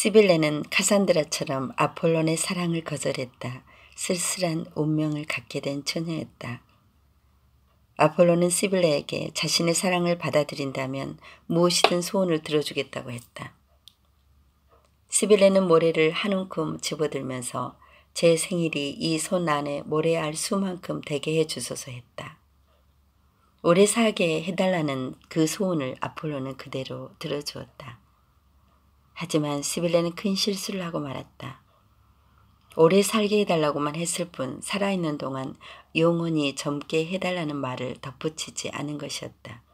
시빌레는 카산드라처럼 아폴론의 사랑을 거절했다. 쓸쓸한 운명을 갖게 된 처녀였다. 아폴로는 시빌레에게 자신의 사랑을 받아들인다면 무엇이든 소원을 들어주겠다고 했다. 시빌레는 모래를 한 움큼 집어들면서 제 생일이 이 손 안에 모래알 수만큼 되게 해주소서 했다. 오래 살게 해달라는 그 소원을 아폴로는 그대로 들어주었다. 하지만 시빌레는 큰 실수를 하고 말았다. 오래 살게 해달라고만 했을 뿐 살아있는 동안 영원히 젊게 해달라는 말을 덧붙이지 않은 것이었다.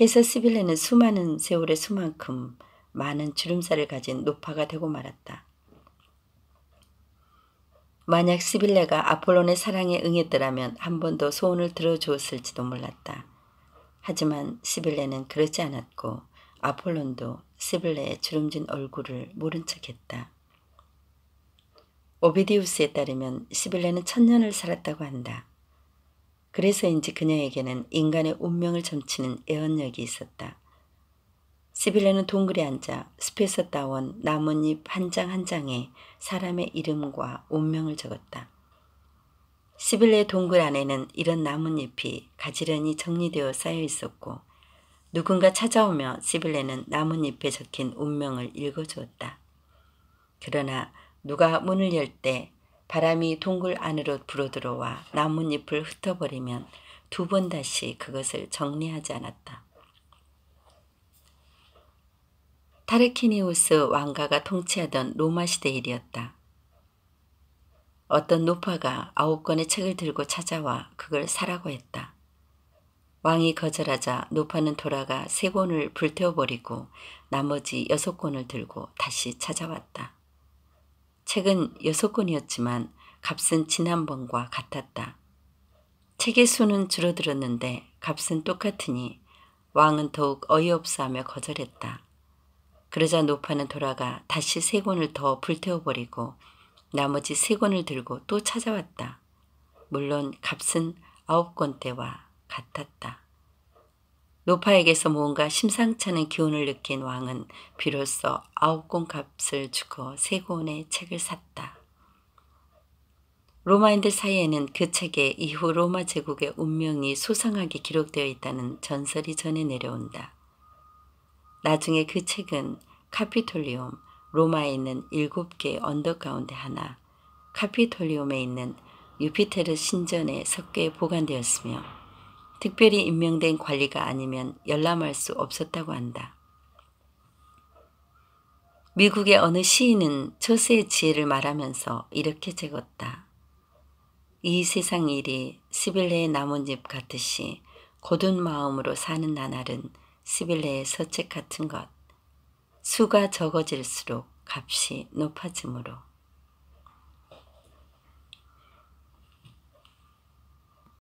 해서 시빌레는 수많은 세월의 수만큼 많은 주름살을 가진 노파가 되고 말았다. 만약 시빌레가 아폴론의 사랑에 응했더라면 한번더 소원을 들어주었을지도 몰랐다. 하지만 시빌레는 그렇지 않았고 아폴론도 시빌레의 주름진 얼굴을 모른 척했다. 오비디우스에 따르면 시빌레는 천년을 살았다고 한다. 그래서인지 그녀에게는 인간의 운명을 점치는 애언력이 있었다. 시빌레는 동굴에 앉아 숲에서 따온 나뭇잎 한 장 한 장에 사람의 이름과 운명을 적었다. 시빌레의 동굴 안에는 이런 나뭇잎이 가지런히 정리되어 쌓여 있었고 누군가 찾아오며 시빌레는 나뭇잎에 적힌 운명을 읽어주었다. 그러나 누가 문을 열 때 바람이 동굴 안으로 불어들어와 나뭇잎을 흩어버리면 두 번 다시 그것을 정리하지 않았다. 타르키니우스 왕가가 통치하던 로마 시대 일이었다. 어떤 노파가 아홉 권의 책을 들고 찾아와 그걸 사라고 했다. 왕이 거절하자 노파는 돌아가 세 권을 불태워버리고 나머지 여섯 권을 들고 다시 찾아왔다. 책은 여섯 권이었지만 값은 지난번과 같았다. 책의 수는 줄어들었는데 값은 똑같으니 왕은 더욱 어이없어하며 거절했다. 그러자 노파는 돌아가 다시 세 권을 더 불태워버리고 나머지 세 권을 들고 또 찾아왔다. 물론 값은 아홉 권대와 같았다. 노파에게서 뭔가 심상찮은 기운을 느낀 왕은 비로소 아홉 권 값을 주고 세 권의 책을 샀다. 로마인들 사이에는 그 책에 이후 로마 제국의 운명이 소상하게 기록되어 있다는 전설이 전해 내려온다. 나중에 그 책은 카피톨리움, 로마에 있는 일곱 개 언덕 가운데 하나, 카피톨리움에 있는 유피테르 신전에 석계에 보관되었으며 특별히 임명된 관리가 아니면 열람할 수 없었다고 한다. 미국의 어느 시인은 처세의 지혜를 말하면서 이렇게 적었다. 이 세상 일이 시빌레의 나뭇잎 같듯이 고든 마음으로 사는 나날은 시빌레의 서책 같은 것. 수가 적어질수록 값이 높아지므로